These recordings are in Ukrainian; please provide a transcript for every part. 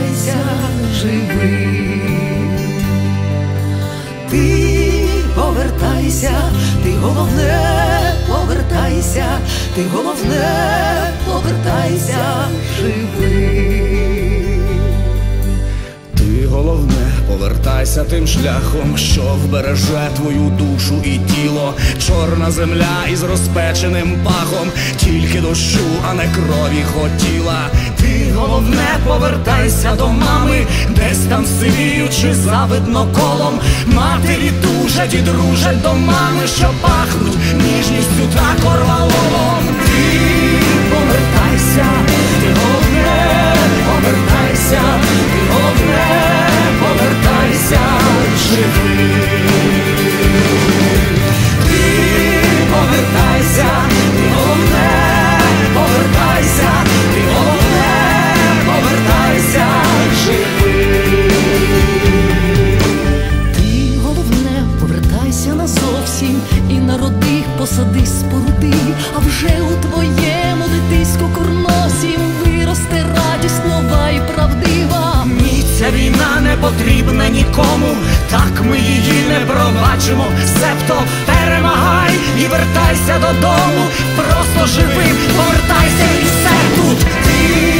повертайся, живий. Ти повертайся, ти головне, повертайся, ти головне, повертайся, живим, Ти головне, повертайся тим шляхом, що вбереже твою душу і тіло, чорна земля із розпеченим пахом, тільки дощу, а не крові хотіла. Ти головне, повертайся до мами, десь там сивіючи завидно колом. Матері тужать і дружать до мами, що пахнуть ніжністю та корвалолом. Ти повертайся, повертайся назовсім і народи, посади споруди, а вже у твоєму дитиську курносім виросте радість нова і правдива. Ні, ця війна не потрібна нікому, так ми її не пробачимо. Себто перемагай і вертайся додому, просто живим, повертайся і все тут. Ти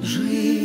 Жив